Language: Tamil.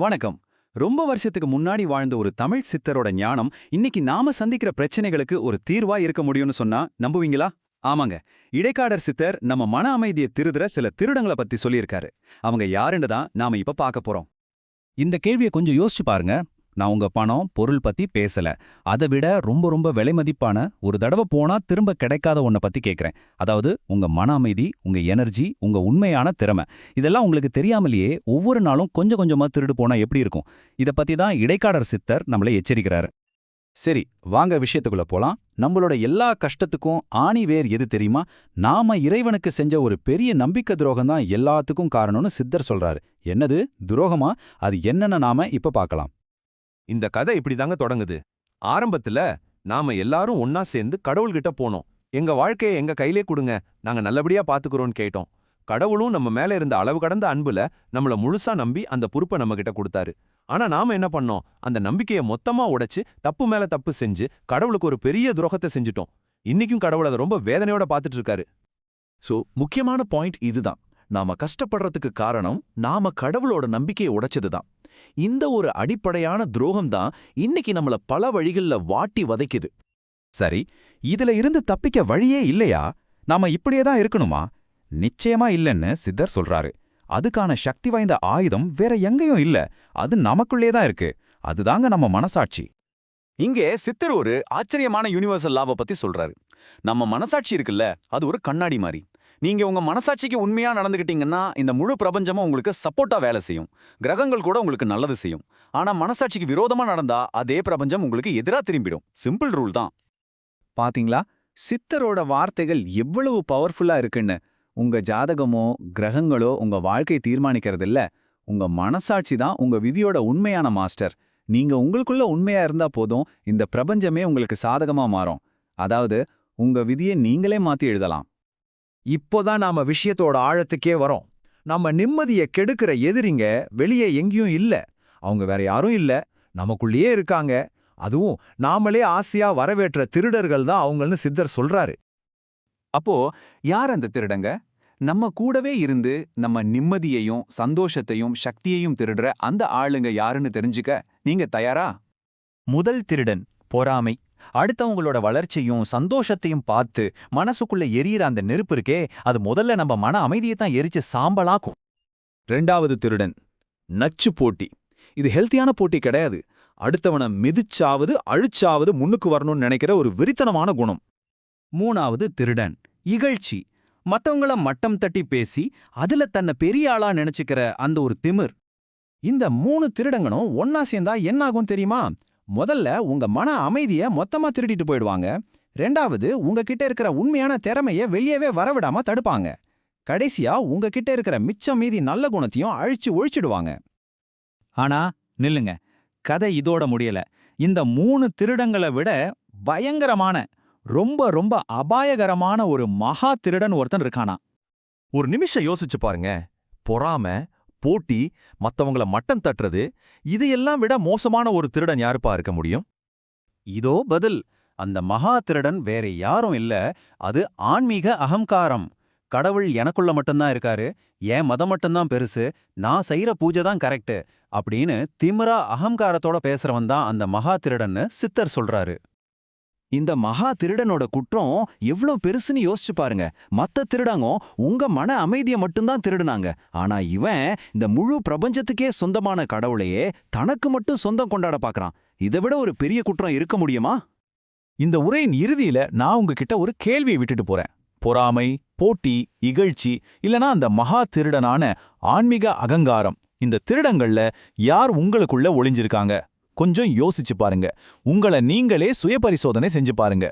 வணக்கம். ரொம்ப வருஷத்துக்கு முன்னாடி வாழ்ந்த ஒரு தமிழ் சித்தரோட ஞானம் இன்னைக்கு நாம சந்திக்கிற பிரச்சனைகளுக்கு ஒரு தீர்வா இருக்க முடியும்னு சொன்னா நம்புவீங்களா? ஆமாங்க. இடைக்காடர் சித்தர் நம்ம மன அமைதியை திருதுற சில திருடங்களை பத்தி சொல்லியிருக்காரு. அவங்க யாருன்னு தான் நாம இப்ப பார்க்க போறோம். இந்த கேள்வியை கொஞ்சம் யோசிச்சு பாருங்க. நான் உங்க பணம் பொருள் பத்தி பேசல. அதை விட ரொம்ப ரொம்ப விலை மதிப்பான ஒரு தடவை போனா திரும்ப கிடைக்காத ஒன்ன பத்தி கேக்குறேன். அதாவது உங்க மன அமைதி உங்க எனர்ஜி உங்க உண்மையான திறமை. இதெல்லாம் உங்களுக்கு தெரியாமலேயே ஒவ்வொரு நாளும் கொஞ்சம் கொஞ்சமா திருடு போனா எப்படி இருக்கும்? இத பத்தி தான் இடைக்காடர் சித்தர் நம்மளை எச்சரிக்கிறாரு. சரி வாங்க விஷயத்துக்குள்ள போலாம். நம்மளோட எல்லா கஷ்டத்துக்கும் ஆணி வேர் எது தெரியுமா? நாம இறைவனுக்கு செஞ்ச ஒரு பெரிய நம்பிக்கை துரோகம் தான் எல்லாத்துக்கும் காரணம்னு சித்தர் சொல்றாரு. என்னது? துரோகமா? அது என்னென்ன நாம இப்ப பார்க்கலாம். இந்த கதை இப்படிதாங்க தொடங்குது. ஆரம்பத்துல நாம எல்லாரும் ஒன்னா சேர்ந்து கடவுள்கிட்ட போனோம். எங்க வாழ்க்கையை எங்க கையிலே கொடுங்க நாங்க நல்லபடியா பாத்துக்கிறோம்னு கேட்டோம். கடவுளும் நம்ம மேல இருந்த அளவு கடந்த அன்புல நம்மள முழுசா நம்பி அந்த பொறுப்பை நம்ம கிட்ட கொடுத்தாரு. ஆனா நாம என்ன பண்ணோம் அந்த நம்பிக்கையை மொத்தமா உடைச்சு தப்பு மேல தப்பு செஞ்சு கடவுளுக்கு ஒரு பெரிய துரோகத்தை செஞ்சுட்டோம். இன்னைக்கும் கடவுள் அதை ரொம்ப வேதனையோட பாத்துட்டு இருக்காரு சோ முக்கியமான பாயிண்ட் இதுதான். நாம கஷ்டப்படுறதுக்கு காரணம் நாம கடவுளோட நம்பிக்கையை உடைச்சதுதான். இந்த ஒரு அடிப்படையான துரோகம் தான் இன்னைக்கு நம்மள பல வழிகள்ல வாட்டி வதைக்குது. சரி இதுல இருந்து தப்பிக்க வழியே இல்லையா? நாம இப்படியே தான் இருக்கணுமா? நிச்சயமா இல்லைன்னு சித்தர் சொல்றாரு. அதுக்கான சக்தி வாய்ந்த ஆயுதம் வேற எங்கேயும் இல்ல. அது நமக்குள்ளே தான் இருக்கு. அதுதாங்க நம்ம மனசாட்சி. இங்கே சித்தர் ஒரு ஆச்சரியமான யூனிவர்சல் லாவை பத்தி சொல்றாரு. நம்ம மனசாட்சி இருக்குல்ல அது ஒரு கண்ணாடி மாதிரி நீங்க உங்க மனசாட்சிக்கு உண்மையா நடந்துக்கிட்டீங்கன்னா இந்த முழு பிரபஞ்சமும் உங்களுக்கு சப்போர்ட்டாக வேலை செய்யும். கிரகங்கள் கூட உங்களுக்கு நல்லது செய்யும். ஆனா மனசாட்சிக்கு விரோதமா நடந்தா அதே பிரபஞ்சம் உங்களுக்கு எதிரா திரும்பிடும். சிம்பிள் ரூல் தான். பாத்தீங்களா? சித்தரோட வார்த்தைகள் எவ்வளவு பவர்ஃபுல்லா இருக்குன்னு. உங்க ஜாதகமோ கிரகங்களோ உங்க வாழ்க்கையை தீர்மானிக்கிறதில்ல. இல்ல உங்க மனசாட்சி தான் உங்க விதியோட உண்மையான மாஸ்டர் நீங்க உங்களுக்குள்ள உண்மையா இருந்தா போதும் இந்த பிரபஞ்சமே உங்களுக்கு சாதகமா மாறும். அதாவது உங்க விதியை நீங்களே மாத்தி எழுதலாம். இப்போதான் நாம விஷயத்தோட ஆழத்துக்கே வரோம். நம்ம நிம்மதியை கெடுக்கிற எதிரிங்க வெளியே எங்கேயும் இல்ல. அவங்க வேற யாரும் இல்ல. நமக்குள்ளேயே இருக்காங்க. அதுவும் நாமளே ஆசையா வரவேற்ற திருடர்கள் தான் அவங்கள்னு சித்தர் சொல்றாரு. அப்போ யார் அந்த திருடங்க? நம்ம கூடவே இருந்து நம்ம நிம்மதியையும் சந்தோஷத்தையும் சக்தியையும் திருடுற அந்த ஆளுங்க யாருன்னு தெரிஞ்சுக்க நீங்க தயாரா? முதல் திருடன் பொறாமை. அடுத்தவங்களோட வளர்ச்சியும் சந்தோஷத்தையும் பார்த்து மனசுக்குள்ள எரியிற அந்த நெருப்பு இருக்கே அது முதல்ல நம்ம மன அமைதியை தான் எரிச்சு சாம்பலாக்கும். ரெண்டாவது திருடன் நச்சு போட்டி. இது ஹெல்த்தியான போட்டி கிடையாது. அடுத்தவனை மிதிச்சாவது அழிச்சாவது முன்னுக்கு வரணும்னு நினைக்கிற ஒரு விரித்தனமான குணம். மூணாவது திருடன் இகழ்ச்சி. மத்தவங்கள மட்டம் தட்டி பேசி அதுல தன்னை பெரிய ஆளா நினைச்சுக்கிற அந்த ஒரு திமிர். இந்த மூணு திருடங்களும் ஒன்னா சேர்ந்தா என்ன ஆகும் தெரியுமா? முதல்ல உங்க மன அமைதிய மொத்தமா திருடிட்டு போயிடுவாங்க. ரெண்டாவது உங்ககிட்ட இருக்கிற உண்மையான திறமைய வெளியவே வரவிடாம தடுப்பாங்க. கடைசியா உங்ககிட்ட இருக்கிற மிச்சம் மீதி நல்ல குணத்தையும் அழிச்சு ஒழிச்சிடுவாங்க. ஆனா நில்லுங்க. கதை இதோட முடியல. இந்த மூணு திருடங்களை விட பயங்கரமான ரொம்ப ரொம்ப அபாயகரமான ஒரு மகா திருடன் ஒருத்தன் இருக்கானா ஒரு நிமிஷம் யோசிச்சு பாருங்க. பொறாம போட்டி மத்தவங்கள மட்டம் தட்டுறது இதையெல்லாம் விட மோசமான ஒரு திருடன் யாருப்பா இருக்க முடியும்? இதோ பதில். அந்த மகா திருடன் வேற யாரும் இல்ல. அது ஆன்மீக அகங்காரம். கடவுள் எனக்குள்ள மட்டும்தான் இருக்காரு. என் மதம் மட்டும்தான் பெருசு. நான் செய்யற பூஜை தான் கரெக்டு அப்படின்னு திமிரா அகங்காரத்தோட பேசுறவன் தான் அந்த மகா திருடன்னு சித்தர் சொல்றாரு. இந்த மகா திருடனோட குற்றம் எவ்ளோ பெருசுன்னு யோசிச்சு பாருங்க. மத்த திருடாங்க உங்க மன அமைதியை மட்டும்தான் திருடுனாங்க. ஆனா இவன் இந்த முழு பிரபஞ்சத்துக்கே சொந்தமான கடவுளையே தனக்கு மட்டும் சொந்தம் கொண்டாட பாக்குறான். இதை விட ஒரு பெரிய குற்றம் இருக்க முடியுமா? இந்த உரையின் இறுதியில நான் உங்ககிட்ட ஒரு கேள்வியை விட்டுட்டு போறேன். பொறாமை போட்டி இகழ்ச்சி இல்லனா அந்த மகா திருடனான ஆன்மீக அகங்காரம் இந்த திருடங்கள்ல யார் உங்களுக்குள்ள ஒளிஞ்சிருக்காங்க? கொஞ்சம் யோசிச்சு பாருங்க. உங்களை நீங்களே சுயபரிசோதனை செஞ்சு பாருங்க.